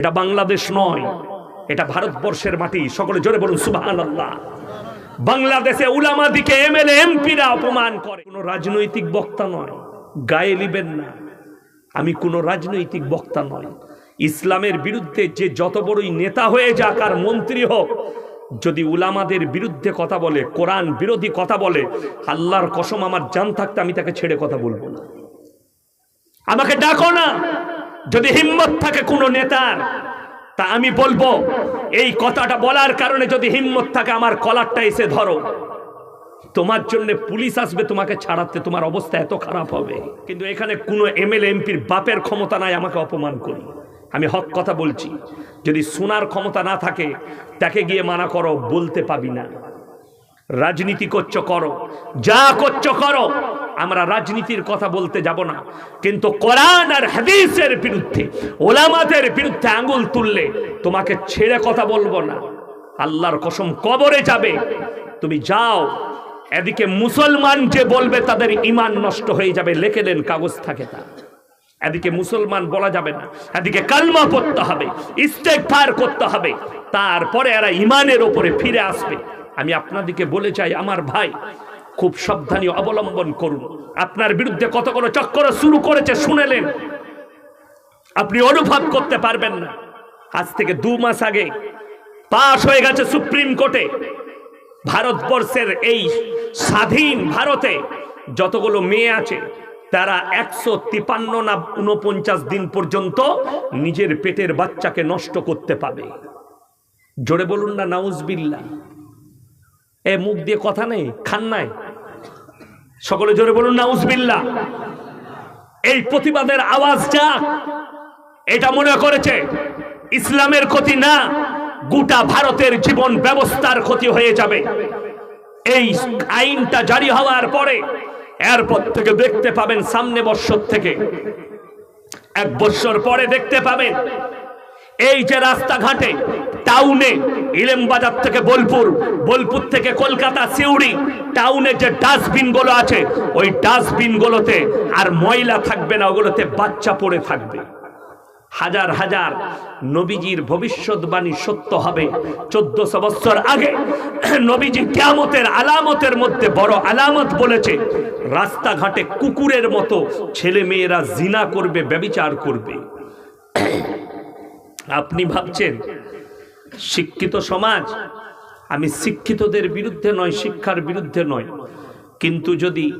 এটা বাংলাদেশ নয়, এটা ভারতবর্ষের মাটি। সকলে জোরে বলুন সুবাহান আল্লাহ বাংলাদেশে উলামাদিকে এমএলএ, এমপিরা অপমান করে। কোনো রাজনৈতিক বক্তা নয়, গায়ে লিবেন না। আমি কোনো রাজনৈতিক বক্তা নয় ইসলামের বিরুদ্ধে যে যত বড়ই নেতা হয়ে যাক আর মন্ত্রী হোক, যদি উলামাদের বিরুদ্ধে কথা বলে, কোরআন বিরোধী কথা বলে, আল্লাহর কসম আমার জান থাকতে আমি তাকে ছেড়ে কথা বলব না। আমাকে ডাকো না! যদি হিম্মত থাকে কোনো নেতার, তা আমি বলব, এই কথাটা বলার কারণে যদি হিম্মত থাকে, আমার কলারটা এসে ধরো। তোমার জন্য পুলিশ আসবে তোমাকে ছাড়াতে, তোমার অবস্থা এত খারাপ হবে। কিন্তু এখানে কোনো এমএলএ, এমপির বাপের ক্ষমতা নাই, আমাকে অপমান করি। আমি হক কথা বলছি, যদি শোনার ক্ষমতা না থাকে, তাকে গিয়ে মানা করো, বলতে পাবি না। রাজনীতি করছ, করো। যা করছ, করো। আমরা রাজনীতির কথা বলতে যাব না। কিন্তু কোরআন আর হাদিসের বিরুদ্ধে, ওলামাদের বিরুদ্ধে আঙ্গুল তুললে তোমাকে ছেড়ে কথা বলব না। আল্লাহর কসম কবরে যাবে। তুমি যাও, এদিকে মুসলমান যে বলবে তাদের ইমান নষ্ট হয়ে যাবে, লেখে দেন কাগজ থাকে তা। এদিকে মুসলমান বলা যাবে না, এদিকে কালমা পড়তে হবে ইস্তেকফার করতে হবে। তারপরে এরা ইমানের ওপরে ফিরে আসবে। আমি আপনাদেরকে বলে চাই আমার ভাই খুব সাবধানী অবলম্বন করুন। আপনার বিরুদ্ধে কতগুলো চক্কর শুরু করেছে শুনেলেন। আপনি অনুভব করতে পারবেন না। আজ থেকে দু মাস আগে পাশ হয়ে গেছে সুপ্রিম কোর্টে। ভারতবর্ষের এই স্বাধীন ভারতে যতগুলো মেয়ে আছে, তারা একশো তিপান্ন না উনপঞ্চাশ দিন পর্যন্ত নিজের পেটের বাচ্চাকে নষ্ট করতে পাবে। জোরে বলুন না নাউজবিল্লা এ মুখ দিয়ে কথা নেই, খান নাই। সকলে জোরে বলুন না নাউজবিল্লা এই প্রতিবাদের আওয়াজ যাক এটা মনে করেছে, ইসলামের ক্ষতি না, গোটা ভারতের জীবন ব্যবস্থার ক্ষতি হয়ে যাবে। এই আইনটা জারি হওয়ার পরে এরপর থেকে দেখতে পাবেন, সামনে বৎসর থেকে। এক বৎসর পরে দেখতে পাবেন, এই যে রাস্তাঘাটে টাউনে ইলেম বাজার থেকে বোলপুর বোলপুর থেকে কলকাতা, সিউড়ি টাউনে যে ডাস্টবিনগুলো আছে, ওই ডাস্টবিন গুলোতে আর ময়লা থাকবে না, ওগুলোতে বাচ্চা পড়ে থাকবে। হাজার হাজার নবীজির ভবিষ্যৎবাণী সত্য হবে। চোদ্দশো বছর আগে নবীজি কেমতের আলামতের মধ্যে বড় আলামত বলেছে, রাস্তাঘাটে কুকুরের মতো ছেলে মেয়েরা জিনা করবে, ব্যবিচার করবে। আপনি ভাবছেন শিক্ষিত সমাজ, আমি শিক্ষিতদের বিরুদ্ধে নয়, শিক্ষার বিরুদ্ধে নয়। কিন্তু যদি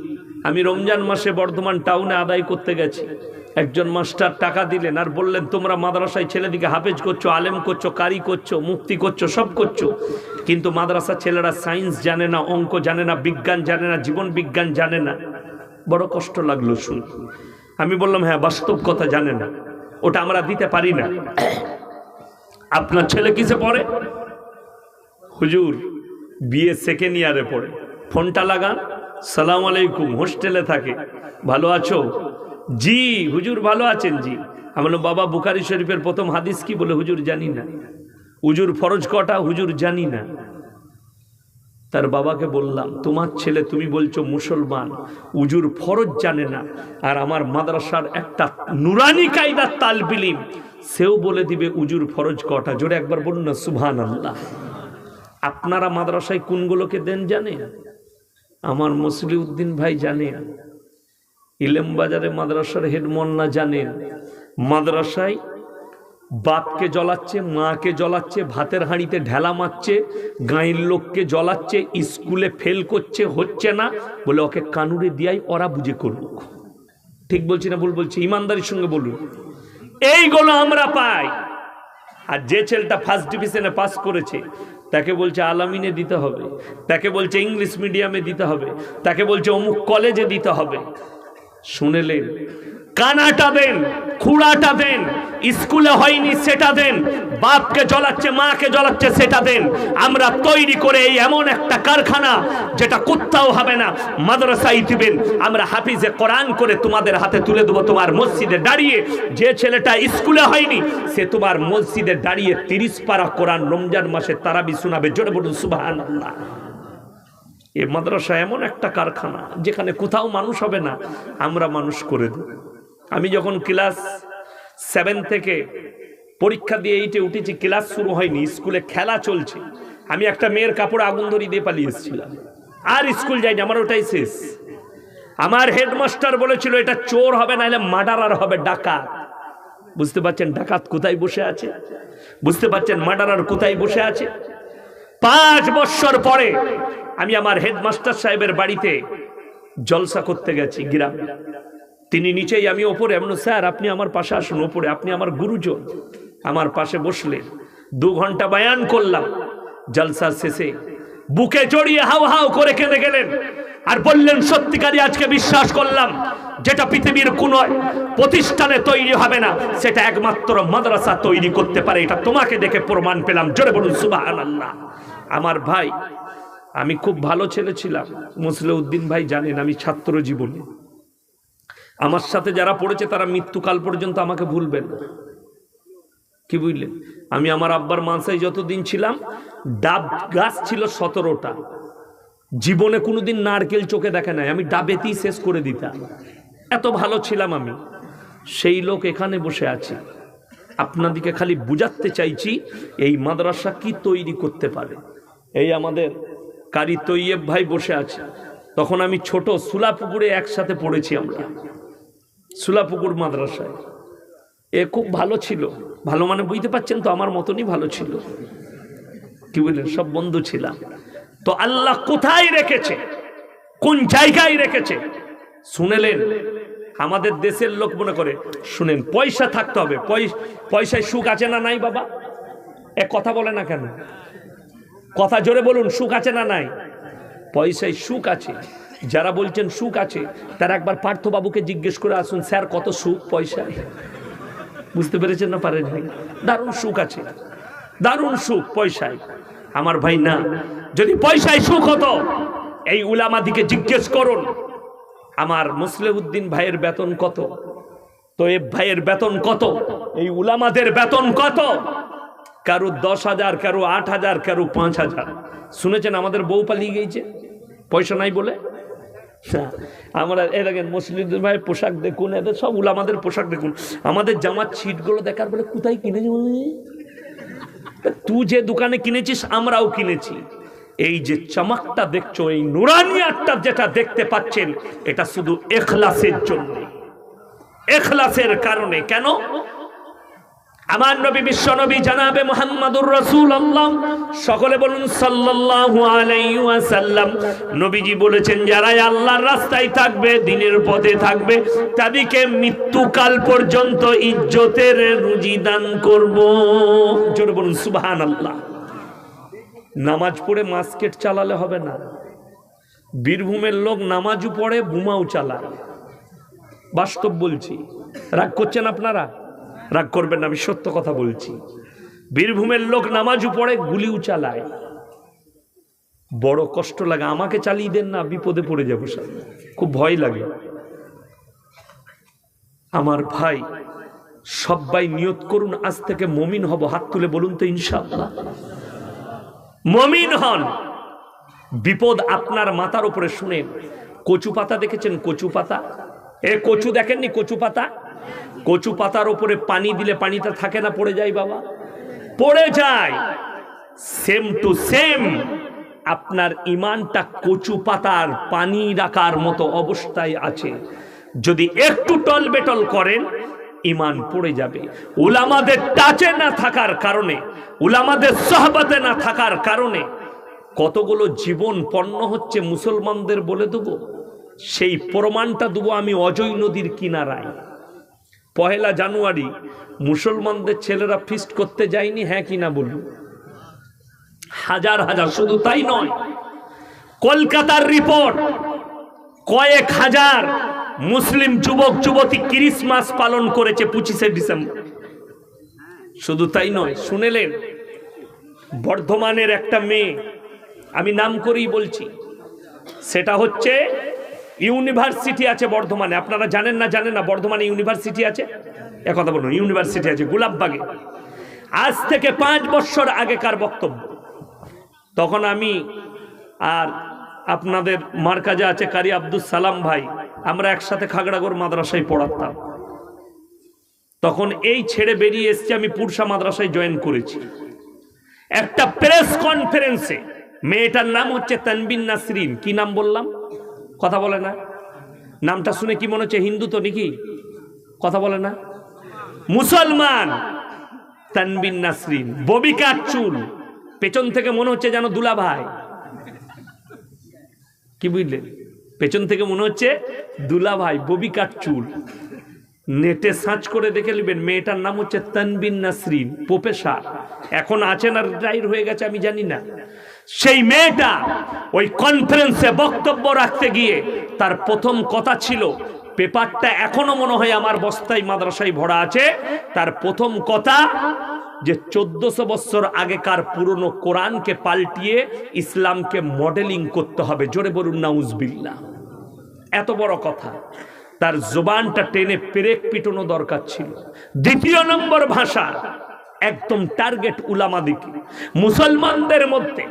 আমি রমজান মাসে বর্ধমান টাউনে আদায় করতে গেছি, একজন মাস্টার টাকা দিলেন আর বললেন, তোমরা মাদ্রাসায় ছেলেদিকে হাফেজ করছ, আলেম করছ, কারি করছ মুক্তি করছ, সব করছ। কিন্তু মাদ্রাসার ছেলেরা সায়েন্স জানে না, অঙ্ক জানে না, বিজ্ঞান জানে না, জীবন বিজ্ঞান জানে না। বড় কষ্ট লাগল শুন। আমি বললাম হ্যাঁ বাস্তব কথা জানে না। ওটা আমরা দিতে পারি না। আপনার ছেলে কিসে পড়ে? হুজুর বিয়ে সেকেন্ড ইয়ারে পড়ে। ফোনটা লাগান। সালাম আলাইকুম হোস্টেলে থাকে। ভালো আছো? জি হুজুর ভালো আছেন জি। আমি বললাম, বাবা বুখারি শরীফের প্রথম হাদিস কি? বলে হুজুর জানি না। হুজুর ফরজ কটা? হুজুর জানি না। তার বাবাকে বললাম তোমার ছেলে তুমি বলছো মুসলমান। উজুর ফরজ জানে না। আর আমার মাদ্রাসার একটা নুরানি কায়দার তাল বিলিম সেও বলে দিবে, উজুর ফরজ কটা? জোরে একবার বলুন না সুভান আল্লাহ আপনারা মাদ্রাসায় কোনগুলোকে দেন জানে? আমার মসলিউদ্দিন ভাই জানে। ইলেম বাজারে মাদ্রাসার হেডমন্না জানেন মাদ্রাসায় বাপকে জ্বলাচ্ছে, মাকে জ্বলাচ্ছে, ভাতের হাঁড়িতে ঢেলা মারছে, গাঁয়ের লোককে জ্বলাচ্ছে, স্কুলে ফেল করছে, হচ্ছে না। বলে ওকে কানুরে দিয়াই ওরা বুঝে করুক। ঠিক বলছি না ভুল বলছি? ইমানদারির সঙ্গে বলুন। এইগুলো আমরা পাই। আর যে ছেলেটা ফার্স্ট ডিভিশনে পাস করেছে, তাকে বলছে আলামিনে দিতে হবে, তাকে বলছে ইংলিশ মিডিয়ামে দিতে হবে, তাকে বলছে অমুক কলেজে দিতে হবে। শুনেলেন, কানাটা দেন, খুঁড়াটা দেন, স্কুলে হয়নি সেটা দেন, বাপকে জ্বলাচ্ছে, মাকে জ্বলাচ্ছে সেটা দেন। আমরা তৈরি করে এই এমন একটা কারখানা যেটা কোথাও হবে না মাদ্রাসায় দিবেন। আমরা হাফিজে কোরআন করে তোমাদের হাতে তুলে দেবো তোমার মসজিদে দাঁড়িয়ে। যে ছেলেটা স্কুলে হয়নি, সে তোমার মসজিদে দাঁড়িয়ে তিরিশ পারা কোরআন রমজান মাসে তারাবি শোনাবে। জোরে বলুন সুবাহান আল্লাহ এ মাদ্রাসা এমন একটা কারখানা যেখানে কোথাও মানুষ হবে না, আমরা মানুষ করে দেব। আমি যখন ক্লাস সেভেন থেকে পরীক্ষা দিয়ে এইটে উঠেছি, ক্লাস শুরু হয়নি, স্কুলে খেলা চলছে। আমি একটা মেয়ের কাপড় আগুন ধরি দিয়ে পালিয়ে এসেছিলাম। আর স্কুল যাইনি আমার ওটাই শেষ। আমার হেডমাস্টার বলেছিল, এটা চোর হবে না হলে মার্ডারার হবে, ডাকাত। বুঝতে পারছেন ডাকাত কোথায় বসে আছে? বুঝতে পারছেন মার্ডারার কোথায় বসে আছে? পাঁচ বছর পরে আমি আমার হেডমাস্টার সাহেবের বাড়িতে জলসা করতে গেছি, গ্রাম। তিনি নিচেই, আমি ওপরে। এমন স্যার, আপনি আমার পাশে আসুন ওপরে। আপনি আমার গুরুজন। আমার পাশে বসলেন। দু ঘণ্টা বায়ান করলাম। জলসার শেষে বুকে জড়িয়ে হাও হাও করে কেঁদে গেলেন আর বললেন, সত্যিকারই আজকে বিশ্বাস করলাম, যেটা পৃথিবীর কোন প্রতিষ্ঠানে তৈরি হবে না, সেটা একমাত্র মাদ্রাসা তৈরি করতে পারে। এটা তোমাকে দেখে প্রমাণ পেলাম। জোরে বলুন সুবাহ আল্লাহ আমার ভাই, আমি খুব ভালো ছেলে ছিলাম। মুসলে উদ্দিন ভাই জানেন আমি ছাত্র জীবনে। আমার সাথে যারা পড়েছে তারা মৃত্যুকাল পর্যন্ত আমাকে ভুলবেন। কি বুঝলেন? আমি আমার আব্বার মানসাই যতদিন ছিলাম, ডাব গাছ ছিল সতেরোটা। জীবনে কোনোদিন নারকেল চোখে দেখে নাই। আমি ডাবেতেই শেষ করে দিতাম। এত ভালো ছিলাম আমি। সেই লোক এখানে বসে আছে। আপনাদিকে খালি বুঝাতে চাইছি এই মাদ্রাসা কি তৈরি করতে পারে। এই আমাদের কারি তৈয়েব ভাই বসে আছে। তখন আমি ছোট সুলাপুকুরে একসাথে পড়েছি আমরা। সুলাপুকুর মাদ্রাসায়। এ খুব ভালো ছিল। ভালো মানে বুঝতে পারছেন তো, আমার মতনই ভালো ছিল। কি বললেন? সব বন্ধু ছিলাম। তো আল্লাহ কোথায় রেখেছে? কোন জায়গায় রেখেছে? শুনেলেন? আমাদের দেশের লোক মনে করে, শুনেন, পয়সা থাকতে হবে। পয়- পয়সায় সুখ আছে না নাই বাবা? এ কথা বলে না কেন? কথা জোরে বলুন, সুখ আছে না নাই? পয়সায় সুখ আছে। যারা বলছেন সুখ আছে, তারা একবার পার্থবাবুকে জিজ্ঞেস করে আসুন, স্যার, কত সুখ পয়সায়? বুঝতে পেরেছেন না পারেন দারুণ সুখ আছে। দারুণ সুখ পয়সায়। আমার ভাই, না, যদি পয়সায় সুখ হতো, এই উলামাদিকে জিজ্ঞেস করুন আমার মুসলিউদ্দিন ভাইয়ের বেতন কত? তো এ ভাইয়ের বেতন কত? এই উলামাদের বেতন কত? কারও দশ হাজার, কারও আট হাজার, কারও পাঁচ হাজার। শুনেছেন আমাদের বউ পালিয়ে গিয়েছে? পয়সা নাই বলে? আমরা এ দেখেন মুসলিমদের ভাই পোশাক দেখুন, এদের সব উলামাদের পোশাক দেখুন। আমাদের জামার ছিটগুলো দেখার বলে, কোথায় কিনেছি তুই যে দোকানে কিনেছিস, আমরাও কিনেছি। এই যে চমকটা দেখছ, এই নুরানিয়ারটা যেটা দেখতে পাচ্ছেন, এটা শুধু এখলাসের জন্য এখলাসের কারণে। কেন? আমার নবী বিশ্ব নবী জানাবে মোহাম্মদুর রসুল আল্লাহ সকলে বলুন ওয়াসাল্লাম। নবীজি বলেছেন যারা আল্লাহর রাস্তায় থাকবে, দিনের পথে থাকবে, তাদেরকে মৃত্যুকাল পর্যন্ত ইজ্জতের রুজি দান করব। জোরে বলুন, সুবহানাল্লাহ। নামাজ পড়ে মাস্কেট চালালে হবে না। বীরভূমের লোক নামাজও পড়ে, বোমাও চালায়। বাস্তব বলছি। রাগ করছেন আপনারা? রাগ করবেন না, আমি সত্য কথা বলছি। বীরভূমের লোক নামাজও পড়ে, গুলিও চালায়। বড় কষ্ট লাগে, আমাকে চালিয়ে দেন না, বিপদে পড়ে যাব সামনে খুব ভয় লাগে। আমার ভাই সবাই নিয়ত করুন, আজ থেকে মমিন হব, হাত তুলে বলুন তো ইনশাআল্লাহ। মমিন হন। বিপদ আপনার মাথার উপরে শুনেন কচু পাতা দেখেছেন? কচু পাতা? এ কচু দেখেননি? কচু পাতা? কচু পাতার উপরে পানি দিলে পানিটা থাকে না, পড়ে যায় বাবা? পড়ে যায়। সেম টু সেম আপনার ইমানটা কচু পাতার পানি রাখার মতো অবস্থায় আছে। যদি একটু টল বেটল করেন ইমান পড়ে যাবে। উলামাদের টাচে না থাকার কারণে, উলামাদের সহবতে না থাকার কারণে কতগুলো জীবন পণ্য হচ্ছে মুসলমানদের বলে দেবো? সেই প্রমাণটা দেবো আমি অজয় নদীর কিনারায়। পহেলা জানুয়ারি, মুসলমানদের ছেলেরা ফিস্ট করতে যায়নি হ্যাঁ কিনা বলুন? হাজার হাজার, শুধু তাই নয়, কলকাতার রিপোর্ট কয়েক হাজার মুসলিম যুবক, যুবতী ক্রিসমাস পালন করেছে পঁচিশে ডিসেম্বর। শুধু তাই নয়, শুনেলেন, বর্ধমানের একটা মেয়ে, আমি নাম করেই বলছি, সেটা হচ্ছে ইউনিভার্সিটি আছে বর্ধমানে। আপনারা জানেন না জানেন না, বর্ধমানে ইউনিভার্সিটি আছে? কথা বলুন, ইউনিভার্সিটি আছে, গোলাপবাগে। আজ থেকে পাঁচ বছর আগেকার বক্তব্য। তখন আমি আর আপনাদের মার্কাজে আছে কারি আব্দুল সালাম ভাই আমরা একসাথে খাগড়াগড় মাদ্রাসায় পড়াতাম। তখন এই ছেড়ে বেরিয়ে এসছে, আমি পুরসা মাদ্রাসায় জয়েন করেছি। একটা প্রেস কনফারেন্সে মেয়েটার নাম হচ্ছে তানবিন নাসরিন। কি নাম বললাম? কথা বলে না। নামটা শুনে কি মনে হচ্ছে, হিন্দু তো নাকি? কথা বলে না। মুসলমান, তানবিন নাসরিন। ববিকার চুল। পেছন থেকে মনে হচ্ছে যেন দুলা ভাই কি বুঝলেন? পেছন থেকে মনে হচ্ছে দুলা ভাই ববি ববিকার চুল। নেটে সার্চ করে দেখে নেবেন, মেয়েটার নাম হচ্ছে তানবিন নাসরিন, প্রফেসর। এখন আছেন আর রিটায়ার হয়ে গেছে, আমি জানি না। সেই মেয়েটা ওই কনফারেন্সে বক্তব্য রাখতে গিয়ে তার প্রথম কথা ছিল, পেপারটা এখনও মনে হয় আমার বস্তায় মাদ্রাসায় ভরা আছে। তার প্রথম কথা, যে চোদ্দশো বছর আগেকার পুরনো কোরআনকে পাল্টিয়ে ইসলামকে মডেলিং করতে হবে। জোরে বলুন না নাউজবিল্লা এত বড় কথা। তার জোবানটা টেনে পেরেক পিটনো দরকার ছিল। দ্বিতীয় নম্বর ভাষা একদম টার্গেট উলামা দিকে। মুসলমানদের মধ্যে,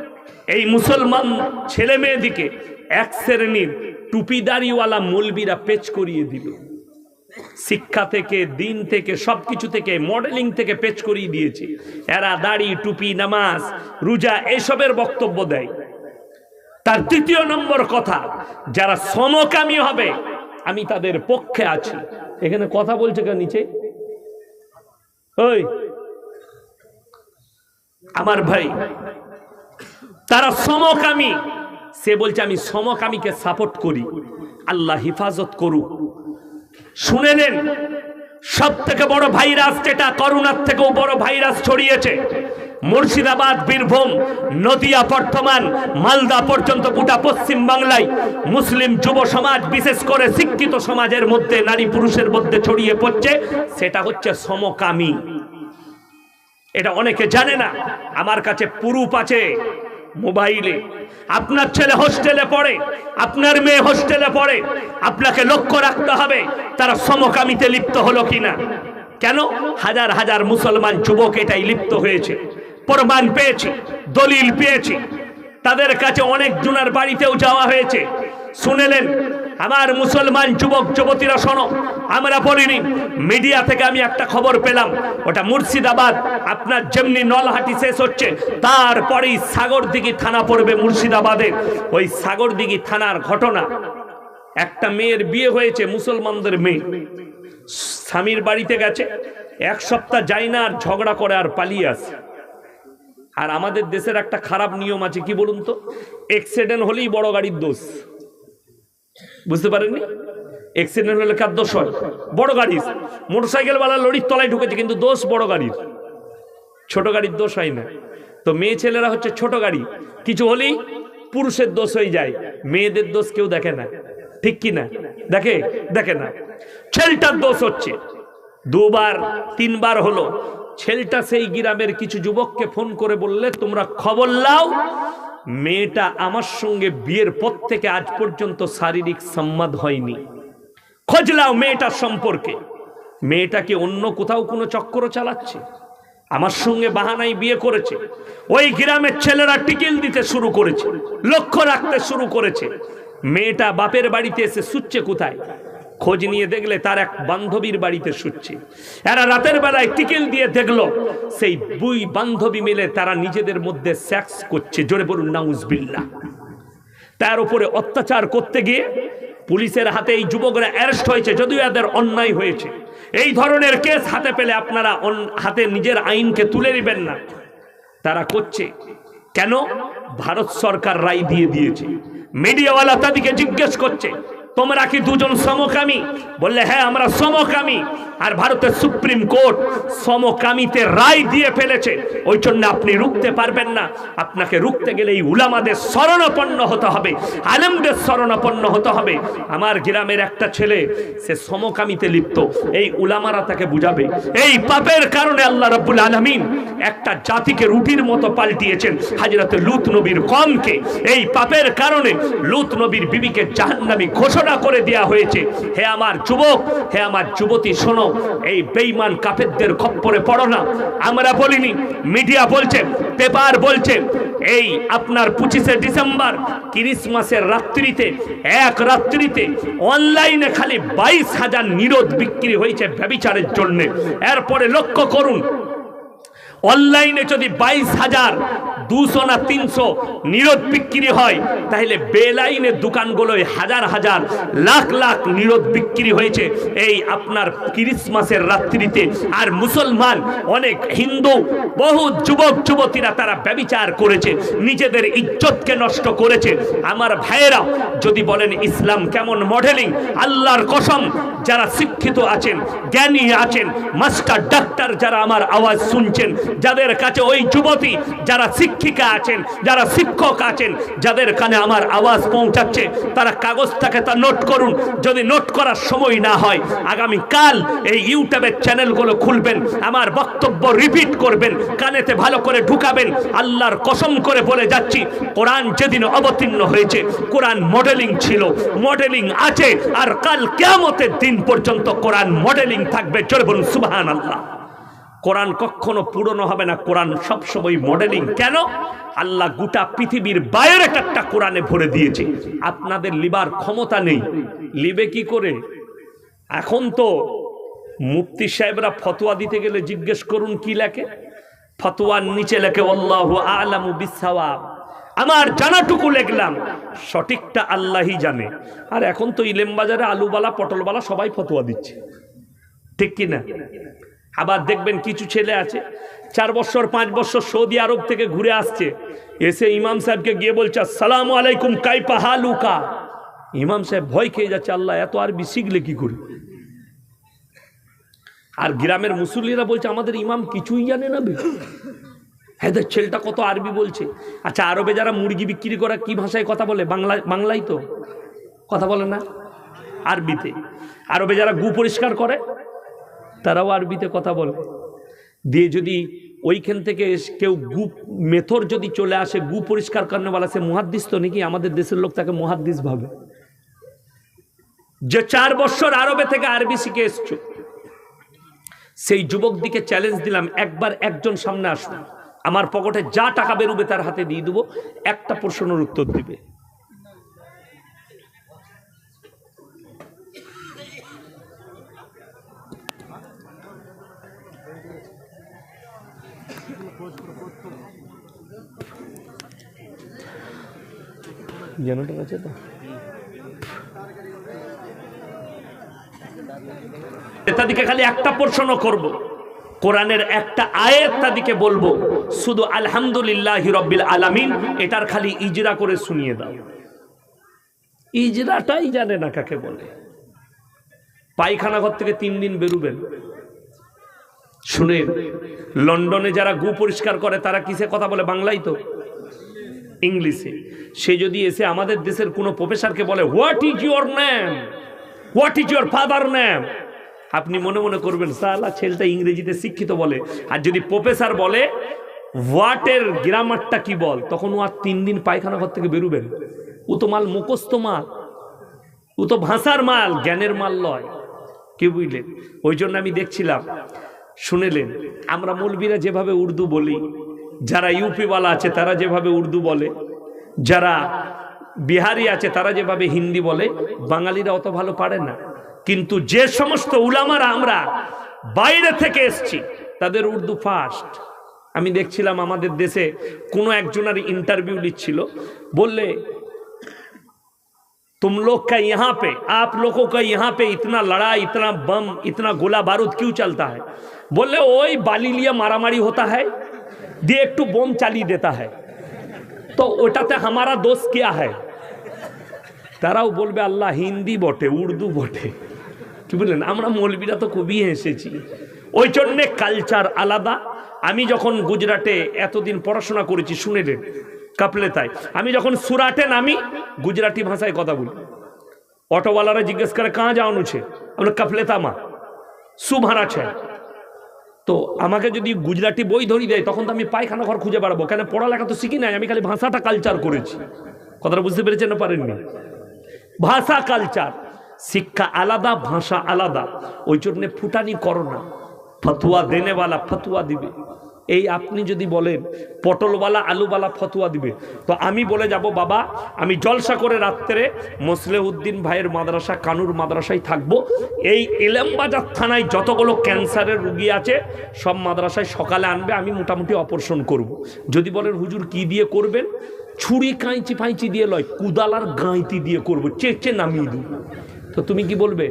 এই মুসলমান ছেলে মেয়েদিকে এক শ্রেণির টুপিদারিওয়ালা মলবিরা পেচ করিয়ে দিল। শিক্ষা থেকে, দিন থেকে, সবকিছু থেকে, মডেলিং থেকে পেচ করিয়ে দিয়েছে। এরা দাড়ি, টুপি, নামাজ, রোজা, এসবের বক্তব্য দেয়। তার তৃতীয় নম্বর কথা, যারা সমকামী হবে, আমি তাদের পক্ষে আছি। এখানে কথা বলছে কেন নিচে? ওই, আমার ভাই, তারা সমকামী সে বলছে, আমি সমকামীকে সাপোর্ট করি। আল্লাহ হিফাজত করুক। শুনে নেন সব থেকে বড় ভাইরাস যেটা করোনার থেকেও বড় ভাইরাস ছড়িয়েছে। মুর্শিদাবাদ, বীরভূম, নদিয়া, বর্তমান মালদা পর্যন্ত গোটা পশ্চিম বাংলায় মুসলিম যুব সমাজ, বিশেষ করে শিক্ষিত সমাজের মধ্যে, নারী পুরুষের মধ্যে ছড়িয়ে পড়ছে, সেটা হচ্ছে সমকামী। এটা অনেকে জানে না, আমার কাছে পুরুপ আছে মোবাইলে। আপনার ছেলে হোস্টেলে পড়ে, আপনার মেয়ে হোস্টেলে পড়ে, আপনাকে লক্ষ্য রাখতে হবে, তারা সমকামিতে লিপ্ত হলো কিনা। কেন? হাজার হাজার মুসলমান যুবক এটাই লিপ্ত হয়েছে। প্রমাণ পেয়েছি, দলিল পেয়েছি। তাদের কাছে অনেক জুনার বাড়িতেও যাওয়া হয়েছে। শুনেলেন, আমার মুসলমান যুবক, যুবতীরা, শোনো, আমরা বলিনি, মিডিয়া থেকে আমি একটা খবর পেলাম, ওটা মুর্শিদাবাদ, আপনার যেমনি নলহাটি শেষ হচ্ছে, তারপরেই সাগরদিঘি থানা পড়বে মুর্শিদাবাদে। ওই সাগরদিঘি থানার ঘটনা, একটা মেয়ের বিয়ে হয়েছে, মুসলমানদের মেয়ে। স্বামীর বাড়িতে গেছে, এক সপ্তাহ যায় না আর ঝগড়া করে আর পালিয়ে আসে। আর আমাদের দেশের একটা খারাপ নিয়ম আছে, কি বলুন তো? এক্সিডেন্ট হলেই বড় গাড়ির দোষ। বুঝতে পারেননি? অ্যাক্সিডেন্ট হলে কার দোষ হয়? বড় গাড়ির। মোটরসাইকেল বালা লরির তলায় ঢুকেছে, কিন্তু দোষ বড় গাড়ির। ছোট গাড়ির দোষ হয় না। তো মেয়ে ছেলেরা হচ্ছে ছোট গাড়ি। কিছু হলেই পুরুষের দোষ হয়ে যায়। মেয়েদের দোষ কেউ দেখে না। ঠিক কি না? দেখে? দেখে না। ছেলেটার দোষ হচ্ছে। দুবার, তিনবার হলো। ছেলেটা সেই গ্রামের কিছু যুবককে ফোন করে বললে, তোমরা খবর লাও, মেয়েটা আমার সঙ্গে বিয়ের পর থেকে আজ পর্যন্ত শারীরিক সম্মাদ হয়নি। খোঁজ লাও মেয়েটার সম্পর্কে। মেয়েটাকে অন্য কোথাও কোনো চক্কর চালাচ্ছে? আমার সঙ্গে বাহানাই বিয়ে করেছে। ওই গ্রামের ছেলেরা টিকিল দিতে শুরু করেছে, লক্ষ্য রাখতে শুরু করেছে। মেয়েটা বাপের বাড়িতে এসে শুচ্ছে কোথায়? খোঁজ নিয়ে দেখলে তার এক বান্ধবীর বাড়িতে শুচ্ছে। এরা রাতের বেলায় টিকেল দিয়ে দেখল, সেই দুই বান্ধবী মিলে তারা নিজেদের মধ্যে সেক্স করছে। জোরে বলুন নাউজবিল্লা তার উপরে অত্যাচার করতে গিয়ে পুলিশের হাতে এই যুবকরা অ্যারেস্ট হয়েছে, যদিও এদের অন্যায় হয়েছে। এই ধরনের কেস হাতে পেলে আপনারা হাতে নিজের আইনকে তুলে নেবেন না। তারা করছে। কেন? ভারত সরকার রায় দিয়ে দিয়েছে। মিডিয়াওয়ালা তাদেরকে জিজ্ঞেস করছে তোমরা কি দুজন সমকামী? বললে হ্যাঁ আমরা সমকামী। আর ভারতের সুপ্রিম কোর্ট সমকামীতে রায় দিয়ে ফেলেছে। ওই জন্য আপনি রুখতে পারবেন না। আপনাকে রুখতে গেলে এই উলামাদের শরণাপন্ন হতে হবে, আলেমদের শরণাপন্ন হতে হবে। আমার গ্রামের একটা ছেলে, সে সমকামিতে লিপ্ত। এই উলামারা তাকে বুঝাবে, এই পাপের কারণে আল্লাহ রাব্বুল আলামিন একটা জাতিকে রুটির মতো পাল্টিয়েছেন হাজরতে লুত নবীর কমকে। এই পাপের কারণে লুত নবীর বিবিকে জাহান্নামী ঘোষণা করে দেয়া হয়েছে। হে আমার যুবক, হে আমার যুবতী, শোনো, এই বেঈমান কাফেরদের খপ্পরে পড়ো না। আমরা বলিনি, মিডিয়া বলছে, পেপার বলছে, এই আপনার পঁচিশে ডিসেম্বর ক্রিসমাসের রাত্রিতে, এক রাত্রিতে অনলাইনে খালি বাইশ হাজার নিরোধ বিক্রি হয়েছে ব্যবিচারের জন্যে। এরপরে লক্ষ্য করুন অনলাইনে যদি বাইশ হাজার দুশো না তিনশো নিরোধ বিক্রি হয়, তাহলে বেলাইনের দোকানগুলোয় হাজার হাজার লাখ লাখ নিরোধ বিক্রি হয়েছে। এই আপনার ক্রিসমাসের রাত্রিতে। আর মুসলমান, অনেক হিন্দু বহু যুবক, যুবতীরা তারা ব্যবিচার করেছে, নিজেদের ইজ্জতকে নষ্ট করেছে। আমার ভাইয়েরা, যদি বলেন ইসলাম কেমন মডেলিং আল্লাহর কসম, যারা শিক্ষিত আছেন, জ্ঞানী আছেন, মাস্টার, ডাক্তার যারা আমার আওয়াজ শুনছেন যাদের কাছে ওই যুবতী, যারা শিক্ষিকা আছেন, যারা শিক্ষক আছেন, যাদের কানে আমার আওয়াজ পৌঁছাচ্ছে, তারা কাগজটাকে তা নোট করুন। যদি নোট করার সময় না হয় আগামী কাল এই ইউটিউবের চ্যানেলগুলো খুলবেন, আমার বক্তব্য রিপিট করবেন, কানেতে ভালো করে ঢুকাবেন, আল্লাহর কসম করে বলে যাচ্ছি, কোরআন যেদিন অবতীর্ণ হয়েছে, কোরআন মডেলিং ছিল, মডেলিং আছে, আর কাল কেয়ামতের দিন পর্যন্ত কোরআন মডেলিং থাকবে চলে বলুন সুবাহান আল্লাহ কোরআন কখনো পুরনো হবে না, কোরআন সবসময় মডেলিং কেন? আল্লাহ গোটা পৃথিবীর বাইরে একটা কোরআনে ভরে দিয়েছে। আপনাদের লিবার ক্ষমতা নেই। লিবে কি করে? এখন তো মুফতি সাহেবরা ফতোয়া দিতে গেলে জিজ্ঞেস করুন কি লেখে? ফতোয়ার নিচে লেখে, আল্লাহ আলামু বিসাওয়াব আমার জানাটুকু লেখলাম। সঠিকটা আল্লাহই জানে। আর এখন তো ইলেম বাজারে আলুবালা, পটলবালা সবাই ফতোয়া দিচ্ছে। ঠিক কি না আবার দেখবেন কিছু ছেলে আছে, চার বছর, পাঁচ বছর সৌদি আরব থেকে ঘুরে আসছে, এসে ইমাম সাহেবকে গিয়ে বলছে সালাম আলাইকুম কাইপা হালুকা? ইমাম সাহেব ভয় খেয়ে যাচ্ছে, আল্লাহ, এত আরবি শিখলে কি করে? আর গ্রামের মুসল্লিরা বলছে, আমাদের ইমাম কিছুই জানে না হ্যাঁ ছেলেটা কত আরবি বলছে? আচ্ছা আরবে যারা মুরগি বিক্রি করা, কি ভাষায় কথা বলে? বাংলা, বাংলাই তো, কথা বলে না। আরবিতে। আরবে যারা গু পরিষ্কার করে? তারাও আরবিতে কথা বলে। দিয়ে যদি ওইখান থেকে কেউ গু, মেথর যদি চলে আসে, গু পরিষ্কার করেনা সে মহাদ্দিস তো নাকি? আমাদের দেশের লোক তাকে মহাদ্দিস ভাবে। যে চার বছর আরবে থেকে আরবি শিখে এসছো। সেই যুবক দিকে চ্যালেঞ্জ দিলাম, একবার একজন সামনে আসুন আমার পকেটে যা টাকা বেরোবে তার হাতে দিয়ে দেবো, একটা প্রশ্নের উত্তর দিবে। জেনারেটর আছে তো। খালি একটা প্রশ্ন করব। কোরআনের একটা তাদেরকে বলব, শুধু আলহামদুলিল্লাহ রব্বিল আলামিন, এটার খালি ইজরা করে শুনিয়ে দাও। ইজরাটাই জানে না কাকে বলে। পায়খানা ঘর থেকে তিন দিন বেরুবেন। শুনে লন্ডনে যারা গু পরিষ্কার করে, তারা কিসে কথা বলে? বাংলাই তো। ইংলিশে। সে যদি এসে আমাদের দেশের কোনো প্রফেসরকে বলে what is your name what is your father name আপনি মনে মনে করবেন, সালা ছেলেটা ইংরেজিতে শিক্ষিত বলে। আর যদি প্রফেসর বলে হোয়াটের গ্রামারটা কি বল? তখন ও আর তিন দিন পায়খানা ঘর থেকে বেরুবেন। ও তো মাল মুখস্থ মাল। ও তো ভাষার মাল, জ্ঞানের মাল লয়। কি বুঝলেন? ওই জন্য আমি দেখছিলাম, শুনেলেন, আমরা মৌলবীরা যেভাবে উর্দু বলি যারা ইউপিওয়ালা আছে তারা যেভাবে উর্দু বলে যারা বিহারি আছে তারা যেভাবে হিন্দি বলে বাঙালিরা অত ভালো পারে না কিন্তু যে সমস্ত উলামারা আমরা বাইরে থেকে এসছি তাদের উর্দু ফাস্ট আমি দেখছিলাম আমাদের দেশে কোনো একজনের ইন্টারভিউ নিচ্ছিল বললে तुम लोग का यहाँ पे आप लोगों का यहाँ पे इतना लड़ाई इतना बम इतना गोला बारूद क्यों चलता है बोले ओई बाली लिया मारामारी होता है দিয়ে একটু বোম চালিয়ে দেতা হয়। তো ওটাতে হামারা দোষ কিয়া হয়? তারাও বলবে, আল্লাহ, হিন্দি বটে, উর্দু বটে। কি বললেন? আমরা মৌলবীরা তো খুবই হেসেছি। ওই জন্যে কালচার আলাদা। আমি যখন গুজরাটে এতদিন পড়াশোনা করেছি, শুনেলেন কাপলে তাই আমি যখন সুরাটে নামি, গুজরাটি ভাষায় কথা বলি। অটোওয়ালারা জিজ্ঞেস করে, কাঁ যাওয়ানো ছে আমরা কাপলেতামা সুভারা আছে তো আমাকে যদি গুজরাটি বই ধরি দেয়, তখন তো আমি পায়খানা ঘর খুঁজে বেড়াবো। কেন পড়ালেখা তো শিখি নাই, আমি খালি ভাষাটা কালচার করেছি। কথাটা বুঝতে পেরেছেন না পারেননি? ভাষা কালচার শিক্ষা আলাদা, ভাষা আলাদা। ওই জন্যে ফুটানি করো না। ফতুয়া দেনেওয়ালা ফতুয়া দিবে। এই আপনি যদি বলেন, পটলওয়ালা, আলুওয়ালা ফতুয়া দিবে। তো আমি বলে যাব, বাবা, আমি জলসা করে রাত্রে মোসলেউদ্দিন ভাইয়ের মাদ্রাসা, কানুর মাদ্রাসায় থাকব। এই এলামবাজার থানায় যতগুলো ক্যান্সারের রুগী আছে, সব মাদ্রাসায় সকালে আনবে, আমি মোটামুটি অপারেশন করব। যদি বলেন, হুজুর, কি দিয়ে করবেন? ছুরি কাঁইচি ফাঁইচি দিয়ে লয় কুদালার গাঁইতি দিয়ে করব চেঁচে নামিয়ে দিব। তো তুমি কি বলবে?